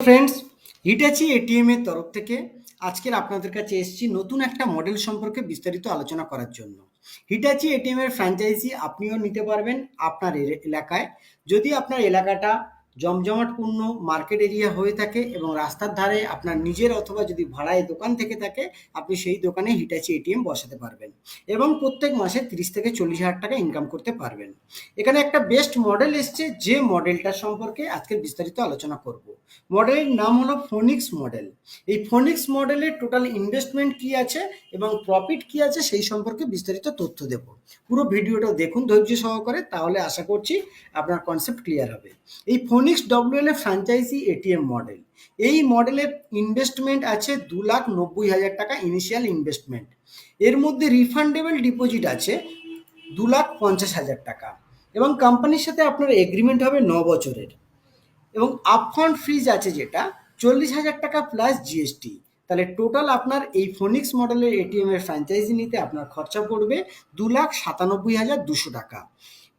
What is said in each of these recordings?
Friends Hitachi ATM এর তরফ থেকে আজকের আপনাদের কাছে এসেছি নতুন একটা মডেল সম্পর্কে বিস্তারিত আলোচনা করার জন্য। হিটাচি এটিএম এর ফ্র্যাঞ্চাইজি আপনিও নিতে পারবেন আপনার এলাকায়। যদি আপনার এলাকাটা জমজমাটপূর্ণ মার্কেট এরিয়া হয়ে থাকে এবং রাস্তার ধারে আপনার নিজের অথবা যদি ভাড়ায় দোকান থেকে থাকে, আপনি সেই দোকানে হিটাচি এটিএম বসাতে পারবেন এবং প্রত্যেক মাসে তিরিশ থেকে চল্লিশ হাজার টাকা ইনকাম করতে পারবেন। এখানে একটা বেস্ট মডেল এসছে, যে মডেলটা সম্পর্কে আজকে বিস্তারিত আলোচনা করব। মডেলের নাম হলো ফোনিক্স মডেল এই ফোনিক্স মডেলের টোটাল ইনভেস্টমেন্ট কি আছে এবং প্রফিট কি আছে সেই সম্পর্কে বিস্তারিত তথ্য দেব। পুরো ভিডিওটা দেখুন ধৈর্য সহকারে, তাহলে আশা করছি আপনার কনসেপ্ট ক্লিয়ার হবে। এই ফোনিক্স ডব্লিউএল এর ফ্র্যাঞ্চাইজি এটিএম মডেল এই মডেলের ইনভেস্টমেন্ট আছে দু লাখ নব্বই হাজার টাকা ইনিশিয়াল ইনভেস্টমেন্ট এর মধ্যে রিফান্ডেবল ডিপোজিট আছে দু লাখ পঞ্চাশ হাজার টাকা। এবং কোম্পানির সাথে আপনার এগ্রিমেন্ট হবে ন বছরের এবং আপফ্রন্ট ফ্রিজ আছে যেটা চল্লিশ হাজার টাকা প্লাস জিএসটি তাহলে টোটাল আপনার এই ফোনিক্স মডেলের এটিএম এর ফ্র্যাঞ্চাইজি নিতে আপনার খরচা পড়বে দু লাখ সাতানব্বই হাজার দুশো টাকা।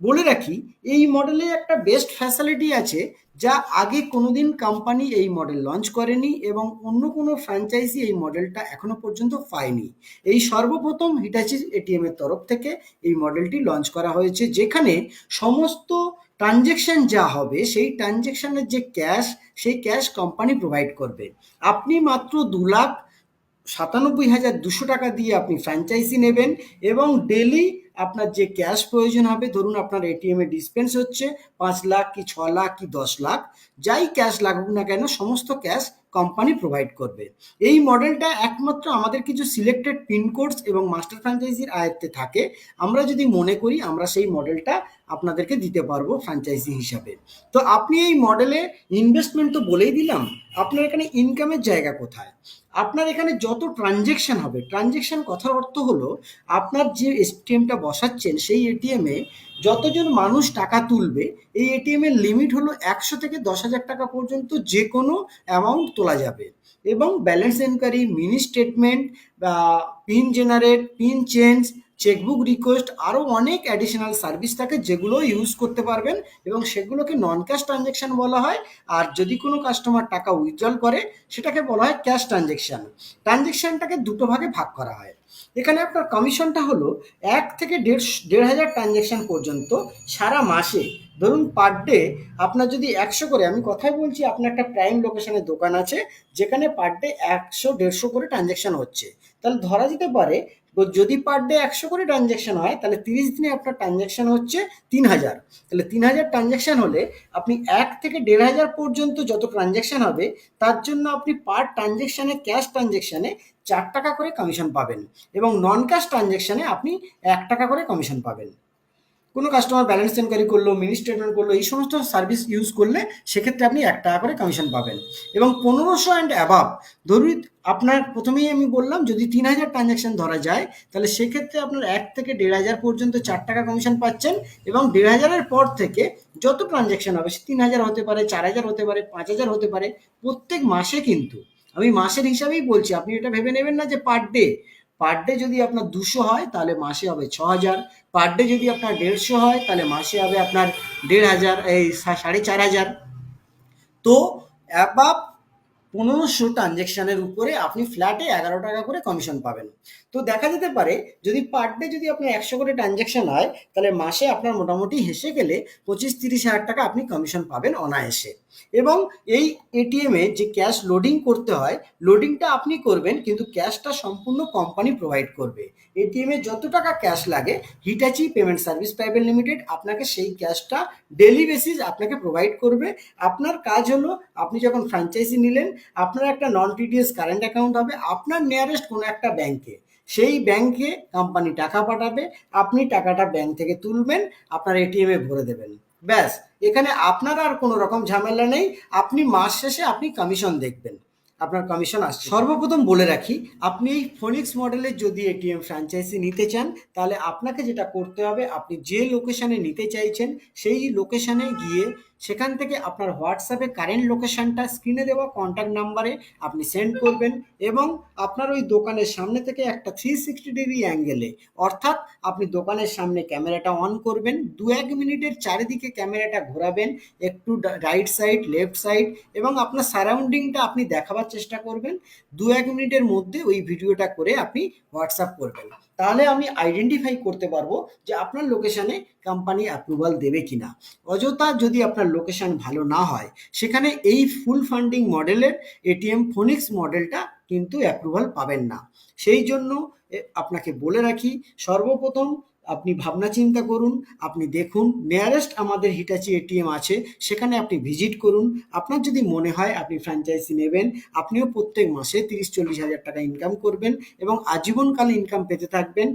বলে রাখি, এই মডেলে একটা বেস্ট ফ্যাসিলিটি আছে যা আগে কোনোদিন কোম্পানি এই মডেল লঞ্চ করেনি এবং অন্য কোনো ফ্র্যাঞ্চাইজি এই মডেলটা এখনও পর্যন্ত পায়নি। এই সর্বপ্রথম হিটাচি এটিএম এর তরফ থেকে এই মডেলটি লঞ্চ করা হয়েছে, যেখানে সমস্ত ট্রানজেকশন যা হবে, সেই ট্রানজেকশনের যে ক্যাশ সেই ক্যাশ কোম্পানি প্রোভাইড করবে। আপনি মাত্র দু লাখ সাতানব্বই হাজার দুশো টাকা দিয়ে আপনি ফ্র্যাঞ্চাইজি নেবেন এবং ডেলি আপনার যে ক্যাশ প্রয়োজন হবে, ধরুন আপনার এটিএম ডিসপেন্স হচ্ছে পাঁচ লাখ কি ছ লাখ কি দশ লাখ, যাই ক্যাশ লাগুক না কেন সমস্ত ক্যাশ কোম্পানি প্রোভাইড করবে। এই মডেলটা একমাত্র আমাদের কিছু সিলেক্টেড পিন পিনকোডস এবং মাস্টার ফ্র্যাঞ্চাইজির আয়ত্তে থাকে। আমরা যদি মনে করি আমরা সেই মডেলটা আপনাদেরকে দিতে পারব ফ্র্যাঞ্চাইজি হিসাবে। তো আপনি এই মডেলে ইনভেস্টমেন্ট তো বলেই দিলাম, আপনার এখানে ইনকামের জায়গা কোথায়? আপনার এখানে যত ট্রানজেকশন হবে ট্রানজেকশন কথার অর্থ হলো, আপনার যে এটিএমটা বসাচ্ছেন, সেই এটিএমে যতজন মানুষ টাকা তুলবে, এই এটিএম এর লিমিট হলো একশো থেকে দশ হাজার টাকা পর্যন্ত যে কোনো অ্যামাউন্ট তোলা যাবে। এবং ব্যালেন্স এনকোয়ারি মিনি স্টেটমেন্ট বা PIN generate PIN change chequebook request আরও অনেক অ্যাডিশনাল সার্ভিস থাকে যেগুলো ইউজ করতে পারবেন এবং সেগুলোকে নন ক্যাশ ট্রানজ্যাকশন বলা হয়। আর যদি কোনো কাস্টমার টাকা উইথড্রল করে, সেটাকে বলা হয় ক্যাশ ট্রানজ্যাকশন ট্রানজ্যাকশনটাকে দুটো ভাগে ভাগ করা হয়। এখানে আপনার কমিশনটা হলো এক থেকে দেড় দেড় হাজার ট্রানজ্যাকশন পর্যন্ত সারা মাসে। ধরুন পার ডে আপনার যদি একশো করে, আমি কথাই বলছি আপনার একটা প্রাইম লোকেশনের দোকান আছে, যেখানে পার ডে একশো, দেড়শো করে ট্রানজ্যাকশন হচ্ছে। তাহলে ধরা যেতে পারে যদি পার ডে একশো করে ট্রানজ্যাকশন হয়, তাহলে তিরিশ দিনে আপনার ট্রানজ্যাকশন হচ্ছে তিন হাজার। তাহলে তিন হাজার ট্রানজ্যাকশন হলে আপনি এক থেকে দেড় হাজার পর্যন্ত যত ট্রানজ্যাকশন হবে, তার জন্য আপনি পার ট্রানজ্যাকশানে ক্যাশ ট্রানজ্যাকশানে চার টাকা করে কমিশন পাবেন এবং নন ক্যাশ ট্রানজ্যাকশানে আপনি এক টাকা করে কমিশন পাবেন। কোনো কাস্টমার ব্যালেন্স এনকোয়ারি করল মিনি স্টেটমেন্ট করল, এই সমস্ত সার্ভিস ইউজ করলে সেক্ষেত্রে আপনি এক টাকা করে কমিশন পাবেন। এবং পনেরোশো অ্যান্ড অ্যাবাভ ধরুন আপনার প্রথমেই আমি বললাম, যদি তিন হাজার ট্রানজ্যাকশন ধরা যায়, তাহলে সেক্ষেত্রে আপনার এক থেকে দেড় হাজার পর্যন্ত চার টাকা কমিশন পাচ্ছেন এবং দেড় হাজারের পর থেকে যত ট্রানজ্যাকশন হবে, সে তিন হাজার হতে পারে, চার হাজার হতে পারে, পাঁচ হাজার হতে পারে, প্রত্যেক মাসে কিন্তু, আমি মাসের হিসাবেই বলছি, আপনি এটা ভেবে নেবেন না যে পার ডে পার ডে যদি আপনার দুশো হয়, তাহলে মাসে হবে ছ হাজার পার ডে যদি আপনার দেড়শো হয়, তাহলে মাসে হবে আপনার দেড় হাজার এই সাড়ে চার হাজার তো অ্যাবাব পনেরোশো ট্রানজ্যাকশানের উপরে আপনি ফ্ল্যাটে এগারো টাকা করে কমিশন পাবেন। তো দেখা যেতে পারে, যদি পার ডে যদি আপনার একশো করে ট্রানজ্যাকশন হয়, তাহলে মাসে আপনার মোটামুটি হেসে গেলে পঁচিশ তিরিশ হাজার টাকা আপনি কমিশন পাবেন অনায়াসে। এবং এই এটিএমে যে ক্যাশ লোডিং করতে হয় লোডিংটা আপনি করবেন, কিন্তু ক্যাশটা সম্পূর্ণ কোম্পানি প্রোভাইড করবে। এটিএমে যত টাকা ক্যাশ লাগে Hitachi payment service private limited আপনাকে সেই ক্যাশটা ডেলি বেসিস আপনাকে প্রোভাইড করবে। আপনার কাজ হলো, আপনি যখন ফ্র্যাঞ্চাইজি নিলেন, আপনার একটা নন টিডিএস কারেন্ট অ্যাকাউন্ট হবে, আপনার নিয়ারেস্ট কোনো একটা ব্যাংকে সেই ব্যাংকে কোম্পানি টাকা পাঠাবে, আপনি টাকাটা ব্যাংক থেকে তুলবেন, আপনার এটিএমে ভরে দেবেন। ব্যাস, এখানে আপনার আর কোনো রকম ঝামেলা নেই। আপনি মাস শেষে আপনি কমিশন দেখবেন। আপনার কমিশন আসছে। সর্বপ্রথম বলে রাখি, আপনি এই ফোনিক্স মডেলের যদি এটিএম ফ্র্যাঞ্চাইজি নিতে চান, তাহলে আপনাকে যেটা করতে হবে, আপনি যে লোকেশানে নিতে চাইছেন, সেই লোকেশানে গিয়ে সেখান থেকে আপনার হোয়াটসঅ্যাপে কারেন্ট লোকেশানটা স্ক্রিনে দেওয়া কন্ট্যাক্ট নাম্বারে আপনি সেন্ড করবেন এবং আপনার ওই দোকানের সামনে থেকে একটা থ্রি সিক্সটি ডিগ্রি অ্যাঙ্গেলে অর্থাৎ আপনি দোকানের সামনে ক্যামেরাটা অন করবেন, দু এক মিনিটের চারিদিকে ক্যামেরাটা ঘোরাবেন, একটু রাইট সাইড লেফট সাইড এবং আপনার সারাউন্ডিংটা আপনি দেখাবার চেষ্টা করবেন, দু এক মিনিটের মধ্যে ওই ভিডিওটা করে আপনি হোয়াটসঅ্যাপ করবেন। তাহলে আমি আইডেন্টিফাই করতে পারব যে আপনার লোকেশানে কোম্পানি অ্যাপ্রুভাল দেবে কিনা। অযথা যদি আপনার লোকেশন ভালো না হয়, সেখানে এই ফুল ফান্ডিং মডেলের এটিএম ফোনিক্স মডেলটা কিন্তু অ্যাপ্রুভাল পাবেন না। সেই জন্য আপনাকে বলে রাখি, সর্বপ্রথম আপনি ভাবনা চিন্তা করুন, আপনি দেখুন নিয়ারেস্ট আমাদের হিটাচি এটিএম আছে, সেখানে আপনি ভিজিট করুন। আপনার যদি মনে হয় আপনি ফ্র্যাঞ্চাইজি নেবেন, আপনিও প্রত্যেক মাসে তিরিশ চল্লিশ হাজার টাকা ইনকাম করবেন এবং আজীবনকাল ইনকাম পেতে থাকবেন।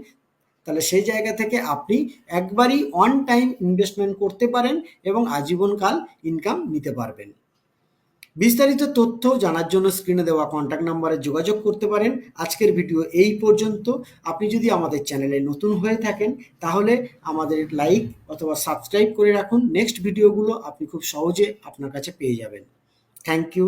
তাহলে সেই জায়গা থেকে আপনি একবারই অন টাইম ইনভেস্টমেন্ট করতে পারেন এবং আজীবনকাল ইনকাম নিতে পারবেন। বিস্তারিত তথ্য জানার জন্য স্ক্রিনে দেওয়া কন্ট্যাক্ট নাম্বারে যোগাযোগ করতে পারেন। আজকের ভিডিও এই পর্যন্ত। আপনি যদি আমাদের চ্যানেলে নতুন হয়ে থাকেন, তাহলে আমাদের লাইক অথবা সাবস্ক্রাইব করে রাখুন। নেক্সট ভিডিওগুলো আপনি খুব সহজে আপনার কাছে পেয়ে যাবেন। Thank you